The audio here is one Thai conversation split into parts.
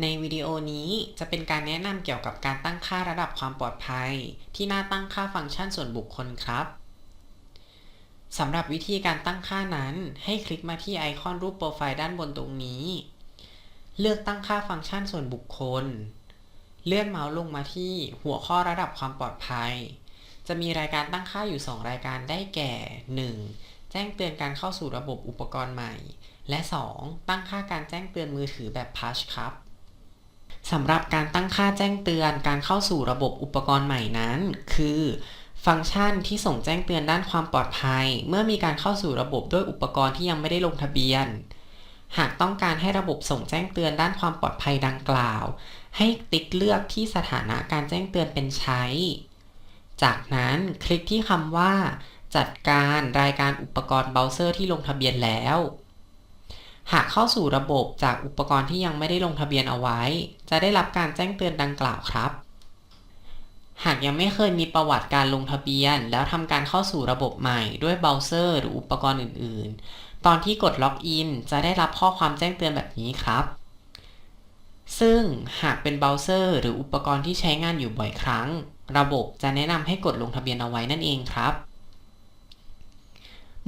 ในวิดีโอนี้จะเป็นการแนะนำเกี่ยวกับการตั้งค่าระดับความปลอดภัย ที่หน้าตั้งค่าฟังก์ชันส่วนบุคคลครับสำหรับวิธีการตั้งค่านั้น ให้คลิกมาที่ไอคอนรูปโปรไฟล์ด้านบนตรงนี้ เลือกตั้งค่าฟังก์ชันส่วนบุคคล เลื่อนเมาส์ลงมาที่หัวข้อระดับความปลอดภัย จะมีรายการตั้งค่าอยู่ 2 รายการได้แก่ 1. แจ้งเตือนการเข้าสู่ระบบอุปกรณ์ใหม่ และ 2. ตั้งค่าการแจ้งเตือนมือถือแบบ Push ครับ สำหรับการตั้งค่าแจ้งเตือนการเข้าสู่ระบบอุปกรณ์ใหม่นั้น คือ ฟังก์ชันที่ส่งแจ้งเตือนด้านความปลอดภัย เมื่อมีการเข้าสู่ระบบด้วยอุปกรณ์ที่ยังไม่ได้ลงทะเบียน หากต้องการให้ระบบส่งแจ้งเตือนด้านความปลอดภัยดังกล่าว ให้ติ๊กเลือกที่สถานะการแจ้งเตือนเป็นใช้ จากนั้นคลิกที่คำว่า จัดการรายการอุปกรณ์เบราว์เซอร์ที่ลงทะเบียนแล้ว หากเข้าสู่ระบบจากอุปกรณ์ที่ยังไม่ได้ลงทะเบียนเอาไว้ จะได้รับการแจ้งเตือนดังกล่าวครับ หากยังไม่เคยมีประวัติการลงทะเบียน แล้วทำการเข้าสู่ระบบใหม่ด้วยเบราว์เซอร์หรืออุปกรณ์อื่น ๆ ตอนที่กดล็อกอินจะได้รับข้อความแจ้งเตือนแบบนี้ครับ ซึ่งหากเป็นเบราว์เซอร์หรืออุปกรณ์ที่ใช้งานอยู่บ่อยครั้ง ระบบจะแนะนำให้กดลงทะเบียนเอาไว้นั่นเองครับ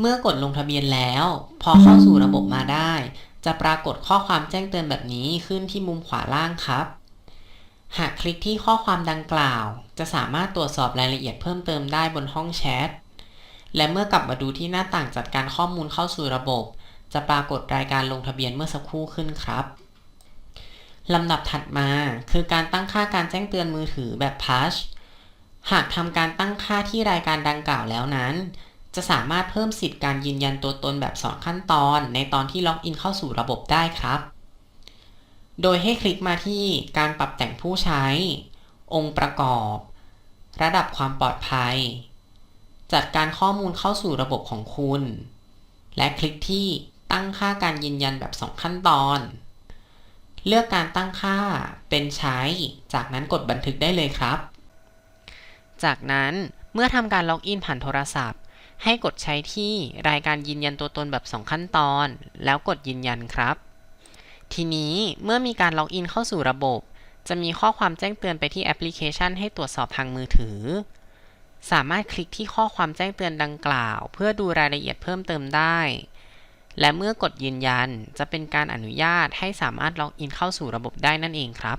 เมื่อกดลงทะเบียนแล้ว พอเข้าสู่ระบบมาได้ จะปรากฏข้อความแจ้งเตือนแบบนี้ขึ้นที่มุมขวาล่างครับ หากคลิกที่ข้อความดังกล่าว จะสามารถตรวจสอบรายละเอียดเพิ่มเติมได้บนห้องแชท และเมื่อกลับมาดูที่หน้าต่างจัดการข้อมูลเข้าสู่ระบบ จะปรากฏรายการลงทะเบียนเมื่อสักครู่ขึ้นครับลำดับถัดมาคือการตั้งค่าการแจ้งเตือนมือถือแบบ Push หากทำการตั้งค่าที่รายการดังกล่าวแล้วนั้น จะสามารถเพิ่มสิทธิ์การยืนยันตัวตนแบบ 2 ขั้นตอน ในตอนที่ล็อกอินเข้าสู่ระบบได้ครับ โดยให้คลิกมาที่การปรับแต่งผู้ใช้ องค์ประกอบ ระดับความปลอดภัย จัดการข้อมูลเข้าสู่ระบบของคุณ และคลิกที่ตั้งค่าการยืนยันแบบ 2 ขั้นตอน เลือกการตั้งค่าเป็นใช้ จากนั้นกดบันทึกได้เลยครับ จากนั้นเมื่อทำการล็อกอินผ่านโทรศัพท์ ให้กดใช้ที่รายการยืนยันตัวตนแบบ 2 ขั้นตอน แล้วกดยืนยันครับ ทีนี้เมื่อมีการล็อกอินเข้าสู่ระบบ จะมีข้อความแจ้งเตือนไปที่แอปพลิเคชัน ให้ตรวจสอบทางมือถือ สามารถคลิกที่ข้อความแจ้งเตือนดังกล่าว เพื่อดูรายละเอียดเพิ่มเติมได้ และเมื่อกดยืนยันจะเป็นการอนุญาตให้สามารถล็อกอินเข้าสู่ระบบได้นั่นเองครับ